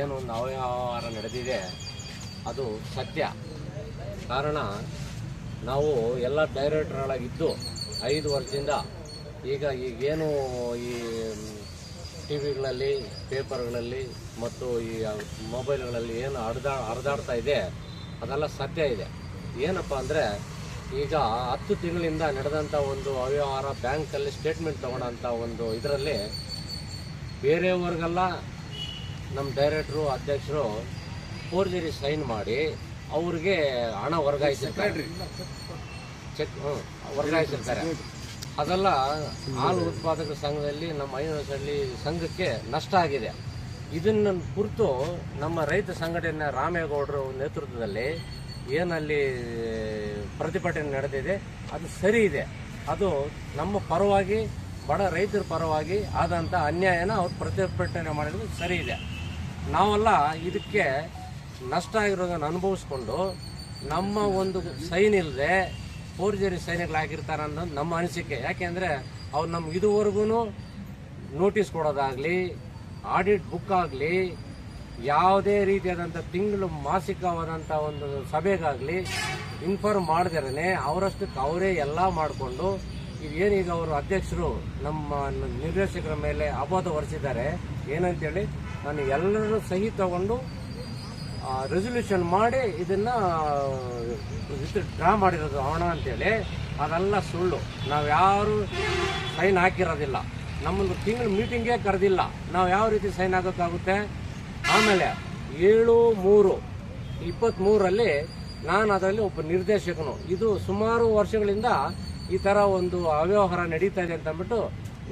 ಏನು ಒಂದು ಅವ್ಯವಹಾರ ನಡೆದಿದೆ, ಅದು ಸತ್ಯ. ಕಾರಣ, ನಾವು ಎಲ್ಲ ಡೈರೆಕ್ಟರ್ಗಳಾಗಿದ್ದು ಐದು ವರ್ಷದಿಂದ ಈಗ ಈಗೇನು ಈ ಟಿ ವಿಗಳಲ್ಲಿ ಪೇಪರ್ಗಳಲ್ಲಿ ಮತ್ತು ಈ ಮೊಬೈಲ್ಗಳಲ್ಲಿ ಏನು ಹರಿದಾ, ಹರಿದಾಡ್ತಾ ಇದೆ, ಅದೆಲ್ಲ ಸತ್ಯ ಇದೆ. ಏನಪ್ಪ ಅಂದರೆ, ಈಗ ಹತ್ತು ತಿಂಗಳಿಂದ ನಡೆದಂಥ ಒಂದು ಅವ್ಯವಹಾರ ಬ್ಯಾಂಕಲ್ಲಿ ಸ್ಟೇಟ್ಮೆಂಟ್ ತೊಗೊಳೋಂಥ ಒಂದು ಇದರಲ್ಲಿ ಬೇರೆಯವ್ರಿಗೆಲ್ಲ ನಮ್ಮ ಡೈರೆಕ್ಟ್ರು ಅಧ್ಯಕ್ಷರು ಫೋರ್ಜರಿ ಸೈನ್ ಮಾಡಿ ಅವ್ರಿಗೆ ಹಣ ವರ್ಗಾಯಿಸಿರ್ತಾರೆ. ಚೆಕ್ ಹ್ಞೂ ವರ್ಗಾಯಿಸಿರ್ತಾರೆ. ಅದೆಲ್ಲ ಹಾಲು ಉತ್ಪಾದಕ ಸಂಘದಲ್ಲಿ ನಮ್ಮ ಐನಹಳ್ಳಿ ಸಂಘಕ್ಕೆ ನಷ್ಟ ಆಗಿದೆ. ಇದನ್ನು ಕುರಿತು ನಮ್ಮ ರೈತ ಸಂಘಟನೆ ರಾಮೇಗೌಡರ ನೇತೃತ್ವದಲ್ಲಿ ಏನಲ್ಲಿ ಪ್ರತಿಭಟನೆ ನಡೆದಿದೆ. ಅದು ಸರಿ ಇದೆ. ಅದು ನಮ್ಮ ಪರವಾಗಿ ಬಡ ರೈತರ ಪರವಾಗಿ ಆದಂಥ ಅನ್ಯಾಯನ ಅವ್ರು ಪ್ರತಿಭಟನೆ ಮಾಡಿದ್ರು ಸರಿ ಇದೆ. ನಾವೆಲ್ಲ ಇದಕ್ಕೆ ನಷ್ಟ ಆಗಿರೋದನ್ನು ಅನುಭವಿಸ್ಕೊಂಡು ನಮ್ಮ ಒಂದು ಸೈನ್ ಇಲ್ಲದೆ ಫೋರ್ಜರಿ ಸೈನ್ಗಳು ಹಾಕಿರ್ತಾರೆ ಅನ್ನೋದು ನಮ್ಮ ಅನಿಸಿಕೆ. ಯಾಕೆಂದರೆ ಅವ್ರು ನಮ್ಗೆ ಇದುವರೆಗೂ ನೋಟಿಸ್ ಕೊಡೋದಾಗಲಿ, ಆಡಿಟ್ ಬುಕ್ ಆಗಲಿ, ಯಾವುದೇ ರೀತಿಯಾದಂಥ ತಿಂಗಳು ಮಾಸಿಕವಾದಂಥ ಒಂದು ಸಭೆಗಾಗಲಿ ಇನ್ಫಾರ್ಮ್ ಮಾಡಿದ್ರೇ ಅವರಷ್ಟಕ್ಕೆ ಅವರೇ ಎಲ್ಲ ಮಾಡಿಕೊಂಡು ಏನೀಗ ಅವರು ಅಧ್ಯಕ್ಷರು ನಮ್ಮ ನಿರ್ದೇಶಕರ ಮೇಲೆ ಅಪವಾದ ಹೊರಿಸಿದ್ದಾರೆ, ಏನಂತೇಳಿ ನಾನು ಎಲ್ಲರೂ ಸಹಿ ತಗೊಂಡು ರೆಸೊಲ್ಯೂಷನ್ ಮಾಡಿ ಇದನ್ನ ಡ್ರಾ ಮಾಡಿರೋದು ಹಣ ಅಂತೇಳಿ. ಅದೆಲ್ಲ ಸುಳ್ಳು. ನಾವು ಯಾರು ಸೈನ್ ಹಾಕಿರೋದಿಲ್ಲ. ನಮ್ಮೊಂದು ತಿಂಗಳು ಮೀಟಿಂಗೇ ಕರೆದಿಲ್ಲ. ನಾವು ಯಾವ ರೀತಿ ಸೈನ್ ಆಗೋಕ್ಕಾಗುತ್ತೆ ಆಮೇಲೆ ಏಳು ಮೂರು ಇಪ್ಪತ್ತ್ಮೂರರಲ್ಲಿ ನಾನು ಅದರಲ್ಲಿ ಒಬ್ಬ ನಿರ್ದೇಶಕನು. ಇದು ಸುಮಾರು ವರ್ಷಗಳಿಂದ ಈ ಥರ ಒಂದು ಅವ್ಯವಹಾರ ನಡೀತಾ ಇದೆ ಅಂತಂದ್ಬಿಟ್ಟು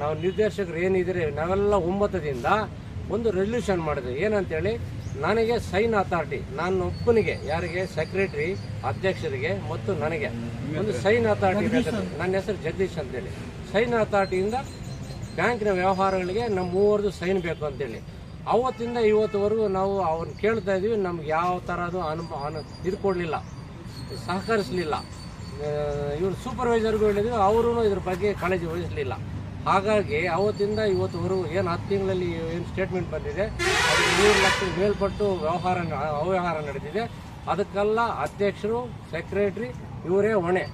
ನಾವು ನಿರ್ದೇಶಕರು ಏನಿದ್ರೆ ನಾವೆಲ್ಲ ಒಮ್ಮತದಿಂದ ಒಂದು ರೆಸಲ್ಯೂಷನ್ ಮಾಡಿದ್ವಿ ಏನಂತೇಳಿ ನನಗೆ ಸೈನ್ ಅಥಾರಿಟಿ ನಾನು ಒಪ್ಪನಿಗೆ ಯಾರಿಗೆ ಸೆಕ್ರೆಟರಿ ಅಧ್ಯಕ್ಷರಿಗೆ ಮತ್ತು ನನಗೆ. ಒಂದು ಸೈನ್ ಅಥಾರಿಟಿ ನನ್ನ ಹೆಸರು ಜಗದೀಶ್ ಅಂತೇಳಿ. ಸೈನ್ ಅಥಾರಿಟಿಯಿಂದ ಬ್ಯಾಂಕಿನ ವ್ಯವಹಾರಗಳಿಗೆ ನಮ್ಮ ಮೂವರದು ಸೈನ್ ಬೇಕು ಅಂತೇಳಿ. ಅವತ್ತಿಂದ ಇವತ್ತುವರೆಗೂ ನಾವು ಅವ್ರನ್ನ ಕೇಳ್ತಾ ಇದೀವಿ ನಮ್ಗೆ ಯಾವ ಥರದ್ದು ಅನುಭವ ಅನು ಇದು ಕೊಡಲಿಲ್ಲ. ಸಹಕರಿಸಲಿಲ್ಲ. ಇವ್ರು ಸೂಪರ್ವೈಸರ್ಗೂ ಹೇಳಿದ್ವಿ ಅವರು ಇದ್ರ ಬಗ್ಗೆ ಕಾಳಜಿ ವಹಿಸಲಿಲ್ಲ. ಹಾಗಾಗಿ ಅವತ್ತಿಂದ ಇವತ್ತುವರೆಗೂ ಏನು ಹತ್ತು ತಿಂಗಳಲ್ಲಿ ಏನು ಸ್ಟೇಟ್ಮೆಂಟ್ ಬಂದಿದೆ, ಅದಕ್ಕೆ ಮೂರು ಲಕ್ಷ ಮೇಲ್ಪಟ್ಟು ವ್ಯವಹಾರ ಅವ್ಯವಹಾರ ನಡೆದಿದೆ. ಅದಕ್ಕೆಲ್ಲ ಅಧ್ಯಕ್ಷರು ಸೆಕ್ರೆಟ್ರಿ ಇವರೇ ಹೊಣೆ.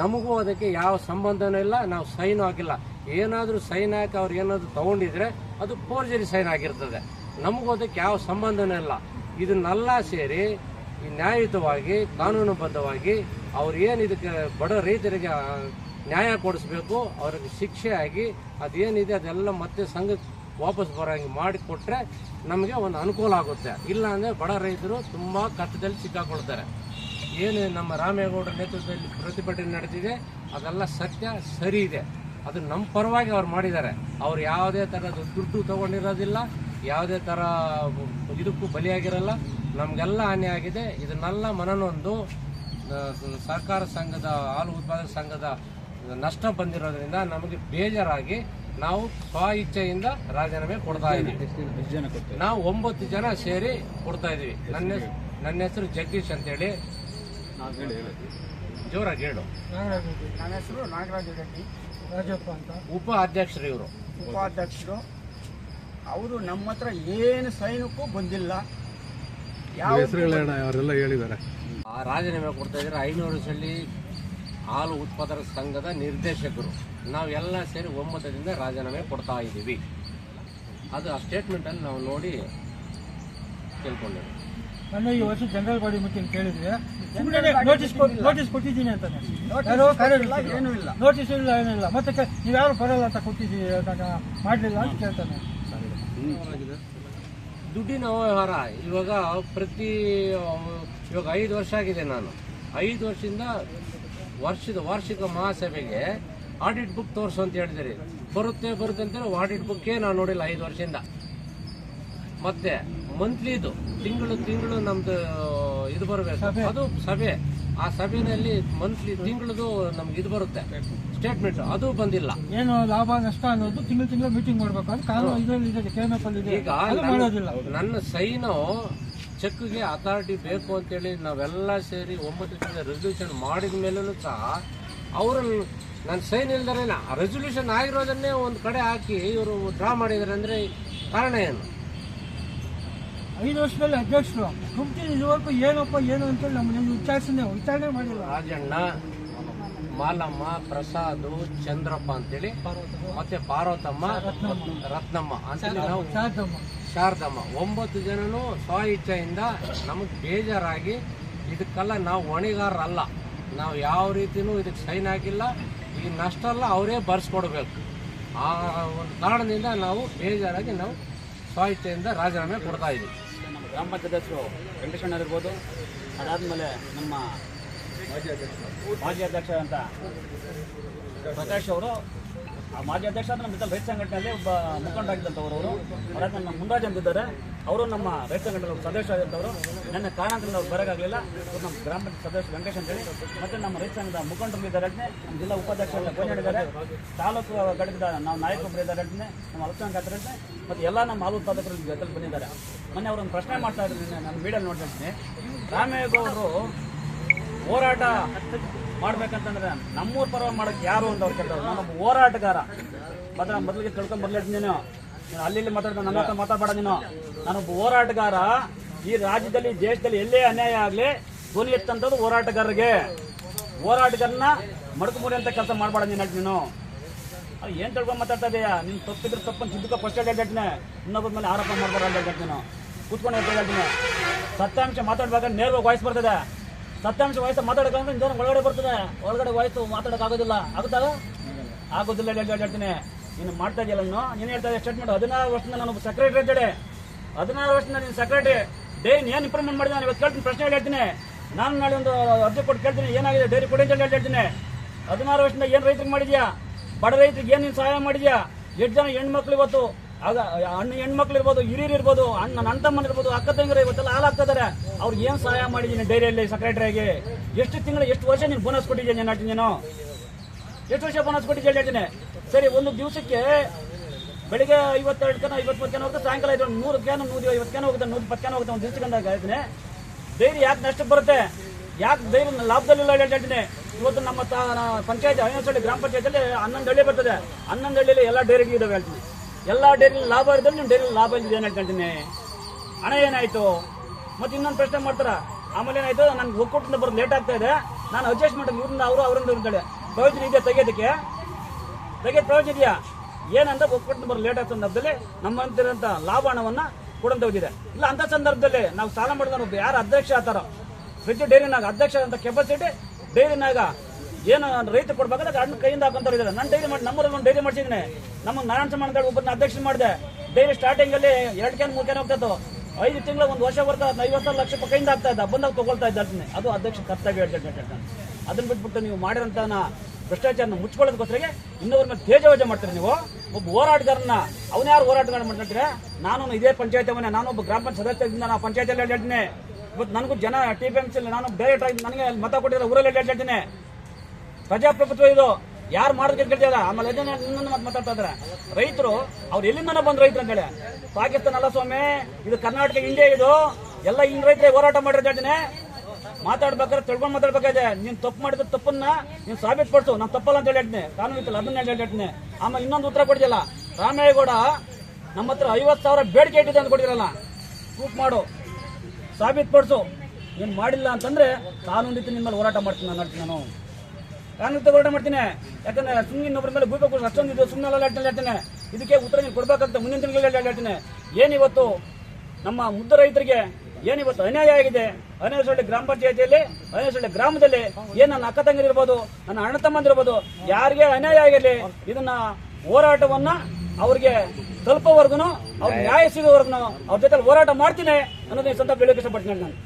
ನಮಗೂ ಅದಕ್ಕೆ ಯಾವ ಸಂಬಂಧನೂ ಇಲ್ಲ, ನಾವು ಸೈನ್ ಹಾಕಿಲ್ಲ. ಏನಾದರೂ ಸೈನ್ ಹಾಕಿ ಅವ್ರು ಏನಾದರೂ ತೊಗೊಂಡಿದ್ರೆ ಅದು ಫೋರ್ಜರಿ ಸೈನ್ ಆಗಿರ್ತದೆ. ನಮಗೂ ಅದಕ್ಕೆ ಯಾವ ಸಂಬಂಧನೂ ಇಲ್ಲ. ಇದನ್ನೆಲ್ಲ ಸೇರಿ ನ್ಯಾಯಯುತವಾಗಿ ಕಾನೂನುಬದ್ಧವಾಗಿ ಅವ್ರು ಏನು ಇದಕ್ಕೆ ಬಡ ರೈತರಿಗೆ ನ್ಯಾಯ ಕೊಡಿಸ್ಬೇಕು, ಅವ್ರಿಗೆ ಶಿಕ್ಷೆ ಆಗಿ ಅದೇನಿದೆ ಅದೆಲ್ಲ ಮತ್ತೆ ಸಂಘಕ್ಕೆ ವಾಪಸ್ ಬರೋಂಗೆ ಮಾಡಿಕೊಟ್ರೆ ನಮಗೆ ಒಂದು ಅನುಕೂಲ ಆಗುತ್ತೆ. ಇಲ್ಲ ಅಂದರೆ ಬಡ ರೈತರು ತುಂಬ ಕಷ್ಟದಲ್ಲಿ ಸಿಕ್ಕಾಕೊಳ್ತಾರೆ. ಏನು ನಮ್ಮ ರಾಮೇಗೌಡರ ನೇತೃತ್ವದಲ್ಲಿ ಪ್ರತಿಭಟನೆ ನಡೆದಿದೆ, ಅದೆಲ್ಲ ಸತ್ಯ, ಸರಿ ಇದೆ. ಅದು ನಮ್ಮ ಪರವಾಗಿ ಅವ್ರು ಮಾಡಿದ್ದಾರೆ. ಅವ್ರು ಯಾವುದೇ ಥರದ ದುಡ್ಡು ತಗೊಂಡಿರೋದಿಲ್ಲ, ಯಾವುದೇ ಥರ ಇದಕ್ಕೂ ಬಲಿಯಾಗಿರಲ್ಲ. ನಮಗೆಲ್ಲ ಹಾನಿ ಆಗಿದೆ. ಇದನ್ನೆಲ್ಲ ಮನನೊಂದು ಸರ್ಕಾರ ಸಂಘದ ಹಾಲು ಉತ್ಪಾದಕ ಸಂಘದ ನಷ್ಟ ಬಂದಿರೋದ್ರಿಂದ ನಮಗೆ ಬೇಜಾರಾಗಿ ನಾವು ಸ್ವ ಇಚ್ಛೆಯಿಂದ ರಾಜೀನಾಮೆ ಕೊಡ್ತಾ ಇದ್ದೀವಿ. ನಾವು ಒಂಬತ್ತು ಜನ ಸೇರಿ ಕೊಡ್ತಾ ಇದೀವಿ ನನ್ನ ನನ್ನ ಹೆಸರು ಜಗದೀಶ್ ಅಂತೇಳಿ. ಜೋರಾಗಿ ಹೇಳು. ನನ್ನ ಹೆಸರು ನಾಗರಾಜ ರೆಡ್ಡಿ. ರಾಜಪ್ಪ ಅಂತ. ಉಪ ಅಧ್ಯಕ್ಷರು ಇವರು. ಉಪಾಧ್ಯಕ್ಷರು. ಅವರು ನಮ್ಮ ಹತ್ರ ಏನು ಸೈನಿಕೂ ಬಂದಿಲ್ಲ. ಯಾವ ಅವರೆಲ್ಲ ಹೇಳಿದ್ದಾರೆ. ಆ ರಾಜೀನಾಮೆ ಕೊಡ್ತಾ ಇದ್ದಾರೆ? ಐನೂರು ಸಳ್ಳಿ ಹಾಲು ಉತ್ಪಾದಕ ಸಂಘದ ನಿರ್ದೇಶಕರು. ನಾವೆಲ್ಲ ಸೇರಿ ಒಮ್ಮತದಿಂದ ರಾಜೀನಾಮೆ ಕೊಡ್ತಾ ಇದ್ದೀವಿ. ಅದು ಆ ಸ್ಟೇಟ್ಮೆಂಟನ್ನು ನಾವು ನೋಡಿ ತಿಳ್ಕೊಂಡಿದ್ದೀವಿ ನನ್ನ ಈ ವರ್ಷ ಜನರಲ್ ಬಾಡಿ ಮೀಟಿಂಗ್ ಕೇಳಿದ್ರೆ ನೋಟಿಸ್ ಕೊಟ್ಟಿದ್ದೀನಿ ಅಂತ ಏನೂ ಇಲ್ಲ. ನೋಟಿಸ್ ಇಲ್ಲ ಏನಿಲ್ಲ ಮತ್ತೆ ನೀವು ಯಾರು ಬರಲ್ಲ ಅಂತ ಕೊಟ್ಟಿದ್ದೀವಿ ಮಾಡಲಿಲ್ಲ ಅಂತ ಕೇಳ್ತಾನೆ. ದುಡ್ಡಿನ ವ್ಯವಹಾರ ಇವಾಗ ಪ್ರತಿ ಇವಾಗ ಐದು ವರ್ಷ ಆಗಿದೆ ನಾನು. ಐದು ವರ್ಷದಿಂದ ವರ್ಷದ ವಾರ್ಷಿಕ ಮಹಾಸಭೆಗೆ ಆಡಿಟ್ ಬುಕ್ ತೋರಿಸು ಅಂತ ಹೇಳಿದಿರಿ. ಬರುತ್ತೆ ಬರುತ್ತೆ ಅಂತ ಆಡಿಟ್ ಬುಕ್ಕೇ ನಾವು ನೋಡಿಲ್ಲ ಐದು ವರ್ಷದಿಂದ. ಮತ್ತೆ ಮಂತ್ಲಿದು ತಿಂಗಳು ತಿಂಗಳು ನಮ್ದು ಇದು ಬರಬೇಕು. ಅದು ಸಭೆ. ಆ ಸಭೆಯಲ್ಲಿ ಮಂತ್ಲಿ ತಿಂಗಳದು ನಮ್ಗೆ ಇದು ಬರುತ್ತೆ. ಸ್ಟೇಟ್ಮೆಂಟ್ ಅದು ಬಂದಿಲ್ಲ. ಏನು ಲಾಭ ನಷ್ಟ ಅನ್ನೋದು ತಿಂಗಳು ತಿಂಗಳು ಮೀಟಿಂಗ್ ಮಾಡಬೇಕು. ಈಗ ನನ್ನ ಸೈನು ಚೆಕ್ಗೆ ಅಥಾರಿಟಿ ಬೇಕು ಅಂತೇಳಿ ನಾವೆಲ್ಲ ಸೇರಿ ಒಂಬತ್ತು ದಿನ ರೆಸಲ್ಯೂಷನ್ ಮಾಡಿದ ಮೇಲೂ ಸಹ ಅವರು ನನ್ನ ಸೈನ್ ಇಲ್ದರೆ ರೆಸೊಲ್ಯೂಷನ್ ಆಗಿರೋದನ್ನೇ ಒಂದು ಕಡೆ ಹಾಕಿ ಇವರು ಡ್ರಾ ಮಾಡಿದ್ದಾರೆ ಅಂದರೆ ಕಾರಣ ಏನು? ಐದು ವರ್ಷದಲ್ಲಿ ಅಧ್ಯಕ್ಷರು ಕಂಪ್ನಿ ಇದುವರೆಗೂ ಏನಪ್ಪ ಏನು ಅಂತೇಳಿ ನಮ್ಮನ್ನು ವಿಚಾರಿಸಿದೆ ವಿಚಾರಣೆ ಮಾಡಿಲ್ಲ. ರಾಜಣ್ಣ ಮಾಲಮ್ಮ ಪ್ರಸಾದ್ ಚಂದ್ರಪ್ಪ ಅಂತೇಳಿ ಮತ್ತೆ ಪಾರ್ವತಮ್ಮ ರತ್ನಮ್ಮ. ಅಂತೇಳಿ ನಾವು ಶಾರದಮ್ಮ ಒಂಬತ್ತು ಜನನು ಸ್ವ ಇಚ್ಛೆಯಿಂದ ನಮಗೆ ಬೇಜಾರಾಗಿ ಇದಕ್ಕೆಲ್ಲ ನಾವು ಹೊಣೆಗಾರರಲ್ಲ. ನಾವು ಯಾವ ರೀತಿಯೂ ಇದಕ್ಕೆ ಸೈನ್ ಹಾಕಿಲ್ಲ. ಈ ನಷ್ಟ ಎಲ್ಲ ಅವರೇ ಬರ್ಸ್ಕೊಡ್ಬೇಕು. ಆ ಒಂದು ಕಾರಣದಿಂದ ನಾವು ಬೇಜಾರಾಗಿ ನಾವು ಸ್ವ ಇಚ್ಛೆಯಿಂದ ರಾಜೀನಾಮೆ ಕೊಡ್ತಾ ಇದ್ದೀವಿ. ಗ್ರಾಮ ಪಂಚಾಯತ್ ಅಧ್ಯಕ್ಷರು ವೆಂಕಟೇಶ್ವರ ಇರ್ಬೋದು ಅದಾದಮೇಲೆ ನಮ್ಮ ಮಾಜಿ ಅಧ್ಯಕ್ಷ ಅಂತ ಪ್ರಕಾಶ್ ಅವರು ಆ ಮಾಜಿ ಅಧ್ಯಕ್ಷ ನಮ್ಮ ಜೊತೆ ರೈತ ಸಂಘಟನೆಯಲ್ಲಿ ಒಬ್ಬ ಮುಖಂಡರಾಗಿದ್ದಂಥವ್ರು ಅವರು ನಮ್ಮ ಮುಂದಾಜ್ ಅಂತಿದ್ದಾರೆ. ಅವರು ನಮ್ಮ ರೈತ ಸಂಘಟನೆ ಸದಸ್ಯ ಆಗಿದ್ದವರು ನನ್ನ ಕಾರಣದಿಂದ ಅವ್ರು ಬರೋಕ್ಕಾಗಲಿಲ್ಲ ಅವ್ರು ನಮ್ಮ ಗ್ರಾಮ ಪಂಚಾಯತ್ ಸದಸ್ಯ ವೆಂಕಟೇಶ್ ಅಂತೇಳಿ ಮತ್ತು ನಮ್ಮ ರೈತ ಸಂಘದ ಮುಖಂಡರು ಇದ್ದಾರೆ ನಮ್ಮ ಜಿಲ್ಲಾ ಉಪಾಧ್ಯಕ್ಷರ ಗೋಣಿದ್ದಾರೆ ತಾಲೂಕು ಘಟಕದ ನಾವು ನಾಯಕರು ಇದ್ದಾರೆ ನಮ್ಮ ಅಲ್ಪಸಂಖ್ಯಾತರು ಇದ್ದಾರೆ. ಮತ್ತು ಎಲ್ಲ ನಮ್ಮ ಹಾಲು ಉತ್ಪಾದಕರು ಜೊತೆಲಿ ಬಂದಿದ್ದಾರೆ. ಮೊನ್ನೆ ಅವರೊಂದು ಪ್ರಶ್ನೆ ಮಾಡ್ತಾ ಇದ್ದೀನಿ ನಾನು ಮೀಡಿಯಲ್ಲಿ ನೋಡ್ತಾ ಇದ್ದೀನಿ. ರಾಮೇಗೌಡರು ಹೋರಾಟ ಮಾಡ್ಬೇಕಂತಂದ್ರೆ ನಮ್ಮೂರ ಪರವಾಗಿ ಮಾಡಕ್ಕೆ ಯಾರು ಅಂತ ಅವ್ರು ಕೇಳ್ತಾರೆ ನಾನೊಬ್ಬ ಹೋರಾಟಗಾರ. ಮಾತ್ರ ಮೊದಲಿಗೆ ತಿಳ್ಕೊಂಡ್ ಬರ್ಲಿ ನೀನು. ನೀನು ಅಲ್ಲಿ ಇಲ್ಲಿ ಮಾತಾಡ್ತಾ ನನ್ನ ಹತ್ರ ಮಾತಾಡಬೇಡ ನೀನು. ನಾನೊಬ್ಬ ಹೋರಾಟಗಾರ. ಈ ರಾಜ್ಯದಲ್ಲಿ, ದೇಶದಲ್ಲಿ ಎಲ್ಲೇ ಅನ್ಯಾಯ ಆಗಲಿ, ಧ್ವನಿ ಎತ್ತಂಥದ್ದು ಹೋರಾಟಗಾರರಿಗೆ. ಹೋರಾಟಗಾರನ ಮಡಕಮೂರಿ ಅಂತ ಕೆಲಸ ಮಾಡಬೇಡ ನೀನು ನೀನು. ಅದು ಏನ್ ತಿಳ್ಕೊಂಡ್ ಮಾತಾಡ್ತಾ ಇದೆಯಾ? ನೀನು ತಪ್ಪಿದ್ರೆ ತಪ್ಪನ್ನು ಸಿದ್ಧ ಫಸ್ಟ್ ಹೇಳ್ತೀನಿ. ಇನ್ನೊಬ್ಬರ ಮೇಲೆ ಆರೋಪ ಮಾಡ್ಬಾರ ಅಂತ ನೀನು. ಕೂತ್ಕೊಂಡು ಹೇಳ್ತಾ ಹೇಳ್ತೀನಿ. ಸತ್ಯಾಂಶ ಮಾತಾಡ್ಬೇಕಾದ್ರೆ ನೇರವಾಗಿ ವಾಯ್ಸ್ ಬರ್ತದೆ. ಸತ್ಯಾಂಶ ವಯಸ್ಸು ಮಾತಾಡಕಂದ್ರೆ ಜನ ಒಳಗಡೆ ಬರ್ತದೆ. ಒಳಗಡೆ ವಯಸ್ಸು ಮಾತಾಡಕ್ ಆಗೋದಿಲ್ಲ ಆಗುತ್ತಲ್ಲ ಆಗೋದಿಲ್ಲ ಹೇಳ್- ಹೇಳ್ತೀನಿ. ನೀನು ಮಾಡ್ತಾ ಇದೆಯಲ್ಲ ನೀನು ಹೇಳ್ತಾ ಇದೆಯಾ, ಸ್ಟೇಟ್ಮೆಂಟ್. ಹದಿನಾರು ವರ್ಷದಿಂದ ನಾನು ಸೆಕ್ರೆಟರಿ ಅಂತೇಳಿ ಹದಿನಾರು ವರ್ಷದಿಂದ ನೀನು ಸೆಕ್ರೆಟರಿ ಡೇ ಏನು ಇಂಪ್ರೂವ್ಮೆಂಟ್ ಮಾಡಿದೆ ನಾನು ಇವತ್ತು ಕೇಳ್ತೀನಿ ಪ್ರಶ್ನೆ ಹೇಳ್ತೀನಿ. ನಾನು ನಾಳೆ ಒಂದು ಅರ್ಜಿ ಕೊಟ್ಟು ಕೇಳ್ತೀನಿ, ಏನಾಗಿದೆ ಡೈರಿ ಕೊಡಿ ಅಂತ ಹೇಳಿ ಹೇಳ್ತೀನಿ. ಹದಿನಾರು ವರ್ಷದಿಂದ ಏನು ರೈತರಿಗೆ ಮಾಡಿದ್ಯಾ? ಬಡ ರೈತರಿಗೆ ಏನು ನೀನು ಸಹಾಯ ಮಾಡಿದ್ಯಾ? ಎಷ್ಟು ಜನ ಹೆಣ್ಮಕ್ಳು ಇವತ್ತು ಆಗ ಅಣ್ಣ ಹೆಣ್ಮಕ್ಳು ಇರ್ಬೋದು, ಹಿರಿಯರು ಇರ್ಬೋದು ಅಣ್ಣ ನನ್ನ ತಮ್ಮನ ಇರ್ಬೋದು, ಅಕ್ಕ ತಂಗಿರ ಇವತ್ತೆಲ್ಲ ಹಾಲಾಗ್ತಿದ್ದಾರೆ ಅವ್ರಿಗೆ ಏನು ಸಹಾಯ ಮಾಡಿದ್ದೀನಿ ಡೈರಿಯಲ್ಲಿ ಸೆಕ್ರೆಟರಿಯಾಗಿ ಎಷ್ಟು ತಿಂಗಳು, ಎಷ್ಟು ವರ್ಷ ನೀನು ಬೋನಸ್ ಕೊಟ್ಟಿದ್ದೀನಿ ನಾನು? ಎಷ್ಟು ವರ್ಷ ಬೋನಸ್ ಕೊಟ್ಟಿದ್ದೀನಿ ಹೇಳ್ತೀನಿ ಸರಿ, ಒಂದು ದಿವಸಕ್ಕೆ ಬೆಳಿಗ್ಗೆ ಐವತ್ತೆರಡು ಕನ ಐವತ್ತು ಜನ ಹೋಗುತ್ತೆ ಸಾಯಂಕಾಲ ಐದು ನೂರು ಕ್ಯಾನ್ ನೂರು ಐವತ್ತು ಕ್ಯಾನ್ ಹೋಗುತ್ತೆ ನೂರು ಇಪ್ಪತ್ತು ಕ್ಯಾನ್ ಹೋಗುತ್ತೆ ಒಂದು ದಿವಸಕ್ಕೆ ಅಂದಾಗ ಹೇಳ್ತೀನಿ. ಡೈರಿ ಯಾಕೆ ನಷ್ಟಕ್ಕೆ ಬರುತ್ತೆ? ಯಾಕೆ ಡೈರಿ ಲಾಭದಲ್ಲಿಲ್ಲ ಹೇಳ್ತೀನಿ ಇವತ್ತು ನಮ್ಮ ಪಂಚಾಯತ್ ಐನಸಳ್ಳಿ ಗ್ರಾಮ ಪಂಚಾಯತಲ್ಲಿ ಹನ್ನೊಂದು ಹಳ್ಳಿ ಬರ್ತದೆ. ಹನ್ನೊಂದು ಹಳ್ಳಿಯಲ್ಲಿ ಎಲ್ಲ ಡೈರಿಗೆ ಇದಾವೆ ಹೇಳ್ತೀನಿ. ಎಲ್ಲ ಡೈರಿ ಲಾಭ ಇದ್ದಲ್ಲಿ ನಿಮ್ಮ ಡೈರಿ ಲಾಭ ಇದೆ ಏನು ಹೇಳ್ಕೊಂತೀನಿ? ಹಣ ಏನಾಯ್ತು? ಮತ್ತೆ ಇನ್ನೊಂದು ಪ್ರಶ್ನೆ ಮಾಡ್ತಾರ? ಆಮೇಲೆ ಏನಾಯ್ತು? ನನ್ಗೆ ಒಕ್ಕೂಟದಿಂದ ಬರೋದು ಲೇಟ್ ಆಗ್ತಾ ಇದೆ. ನಾನು ಅಡ್ಜಸ್ಟ್ ಮಾಡೋದು ಇವ್ರಿಂದ ಅವರು ಅವರಿಂದ ಇರ್ತಾಳೆ ಪ್ರಯೋಜನ ಇದೆಯಾ ತೆಗೆಯೋದಕ್ಕೆ? ತೆಗೆಯೋದು ಪ್ರಯೋಜನ ಇದೆಯಾ? ಏನಂದ್ರೆ ಒಕ್ಕೂಟದಿಂದ ಬರೋದು ಲೇಟ್ ಆಗ್ತದೆ ಸಂದರ್ಭದಲ್ಲಿ ನಮ್ಮಂತಿರೋಂಥ ಲಾಭ ಹಣವನ್ನು ಕೊಡಂತ ಹೋಗಿದೆ. ಇಲ್ಲ, ಅಂತ ಸಂದರ್ಭದಲ್ಲಿ ನಾವು ಸಾಲ ಮಾಡಿದ ಒಬ್ಬ ಯಾರು ಅಧ್ಯಕ್ಷ ಆತಾರೋ? ಫ್ರಿಜ್ ಡೈರಿನಾಗ ಅಧ್ಯಕ್ಷ ಅಂತ ಕೆಪಾಸಿಟಿ ಡೈರಿನಾಗ ಏನು ರೈತ ಕೊಡ್ಬೇಕಾದ್ರೆ ಅಣ್ಣ ಕೈಯಿಂದ ಹಾಕೊಂತ ಇದ್ದಾರೆ ನಾನು ಡೈರಿ ಮಾಡಿ ನಮ್ಮೂರಲ್ಲಿ ಒಂದು ಡೈರಿ ಮಾಡಿಸಿದ್ದೀನಿ ನಮ್ಮ ನಾರಾಯಣ ಸಮಾನ ಒಬ್ಬರನ್ನ ಅಧ್ಯಕ್ಷ ಮಾಡಿದೆ. ಡೈರಿ ಸ್ಟಾರ್ಟಿಂಗ್ ಅಲ್ಲಿ ಎರಡು ಕ್ಯಾನ್ ಮೂರು ಕ್ಯಾನ್ ಹೋಗ್ತಾ ಐದು ತಿಂಗಳ ಒಂದು ವರ್ಷ ಬರ್ತಾ ಐವತ್ತು ಲಕ್ಷ ಕೈಯಿಂದ ಆಗ್ತಾ ಇದ್ದ. ಬಂದಾಗ ತಗೊಳ್ತಾ ಇದ್ದಾಳ್ತೀನಿ ಅದು ಅಧ್ಯಕ್ಷ ಕರ್ತವ್ಯ ಹೇಳ್ತಾ ಹೇಳ್ತಾನೆ ಅದನ್ನ ಬಿಟ್ಬಿಟ್ಟು ನೀವು ಮಾಡಿರೋಂಥ ಭ್ರಷ್ಟಾಚಾರನ ಮುಚ್ಕೊಳ್ಳೋದಕ್ಕೋಸ್ಕರ ಇನ್ನೊಬ್ಬರ ಮೇಲೆ ತೇಜವಜ ಮಾಡ್ತೀರಿ ನೀವು. ಒಬ್ಬ ಹೋರಾಟಗಾರನ ಅವನ ಯಾರು ಹೋರಾಟಗಾರ ಮಾಡ್ತಾರೆ ನಾನು ಇದೇ ಪಂಚಾಯತ್ ಅವನೇ. ಒಬ್ಬ ಗ್ರಾಮ ಪಂಚಾಯತ್ ಸದಸ್ಯದಿಂದ ನಾನು ಪಂಚಾಯತ್ ಹೇಳ್ತೀನಿ ಇವತ್ತು ನನಗೂ ಜನ ಟಿ ಪಿ ಎಂ ಸಿ ನಾನು ಡೈರೆಕ್ಟ್ ಆಗಿ ನನಗೆ ಮತ ಕೊಟ್ಟಿದ್ರೆ ಊರಲ್ಲಿ ಹೇಳ್ತೀನಿ ಪ್ರಜಾಪ್ರಭುತ್ವ ಇದು. ಯಾರು ಮಾಡೋದಕ್ಕೆ ಕೇಳ್ತಿಲ್ಲ ಆಮೇಲೆ ಅದನ್ನ ಇನ್ನೊಂದು ಮಾತು ಮಾತಾಡ್ತಾ ಇದ್ದಾರೆ. ರೈತರು, ಅವ್ರು ಎಲ್ಲಿಂದ ಬಂದ್ ರೈತರು ಅಂತೇಳಿ. ಪಾಕಿಸ್ತಾನ ಅಲ್ಲ ಸ್ವಾಮಿ, ಇದು ಕರ್ನಾಟಕ ಇಂಡಿಯಾ ಇದು. ಎಲ್ಲ ಹಿಂಗ್ ರೈತರೇ ಹೋರಾಟ ಮಾಡಿರೋ ಹೇಳ್ತೀನಿ ಮಾತಾಡ್ಬೇಕಾದ್ರೆ ತಿಳ್ಕೊಂಡು ಮಾತಾಡ್ಬೇಕಾಗಿದೆ ನೀನ್ ತಪ್ಪು ಮಾಡಿದ ತಪ್ಪನ್ನ ನೀನ್ ಸಾಬೀತುಪಡಿಸು ನಾನು ತಪ್ಪಲ್ಲ ಅಂತ ಹೇಳಿ ಹೇಳ್ತೀನಿ ಕಾನೂನು ಇತ್ತಲ್ಲ, ಅದನ್ನ ಹೇಳಿ ಹೇಳ್ತೀನಿ ಆಮೇಲೆ ಇನ್ನೊಂದು ಉತ್ತರ ಕೊಡ್ತಿಲ್ಲ ರಾಮೇಗೌಡ ನಮ್ಮ ಹತ್ರ ಐವತ್ತು ಸಾವಿರ ಬೇಡಿಕೆ ಇಟ್ಟಿದೆ ಅಂತ ಕೊಟ್ಟಿರಲ್ಲ ಪ್ರೂಫ್ ಮಾಡು. ಸಾಬೀತುಪಡಿಸು ನೀನು ಮಾಡಿಲ್ಲ ಅಂತಂದ್ರೆ ಕಾನೂನು ರೀತಿ ಮೇಲೆ ಹೋರಾಟ ಮಾಡ್ತೀನಿ ನಾನು. ಹೇಳ್ತೀನಿ ನಾನು ಕಾನೂನು ಹೋರಾಟ ಮಾಡ್ತೀನಿ. ಯಾಕಂದ್ರೆ ಸುಮ್ಮನೆ ಇನ್ನೊಬ್ಬರ ಮೇಲೆ ಭೂಪಿ ಅಷ್ಟೊಂದು ಇದು ಸುಮ್ಮನೆ ಹೇಳ್ತೇನೆ ಇದಕ್ಕೆ ಉತ್ತರ ನೀವು ಕೊಡ್ಬೇಕಂತ ಮುಂದಿನ ತಿಂಗಳಲ್ಲಿ ಹೇಳ್ತೀನಿ ಏನಿವತ್ತು ನಮ್ಮ ಮುದ್ದ ರೈತರಿಗೆ ಏನಿವತ್ತು ಅನ್ಯಾಯ ಆಗಿದೆ? ಅನೇಸೊಳ್ಳಿ ಗ್ರಾಮ ಪಂಚಾಯತಿಯಲ್ಲಿ, ಅನೇಸೊಳ್ಳಿ ಗ್ರಾಮದಲ್ಲಿ ಏನು ನನ್ನ ಅಕ್ಕ ತಂಗಿರಿರ್ಬೋದು ನನ್ನ ಅಣ್ಣ ತಮ್ಮಂದಿರ್ಬೋದು ಯಾರಿಗೆ ಅನ್ಯಾಯ ಆಗಿರಲಿ, ಇದನ್ನ ಹೋರಾಟವನ್ನ ಅವ್ರಿಗೆ ತಲುಪೋವರೆಗೂ ಅವ್ರ ನ್ಯಾಯ ಸಿಗೋವರೆಗೂ ಅವ್ರ ಜೊತೆ ಹೋರಾಟ ಮಾಡ್ತೀನಿ ಅನ್ನೋದು ಈ ಸಂದರ್ಭ ಹೇಳಕ್ಕೆ ಇಷ್ಟಪಡ್ತೀನಿ ನಾನು.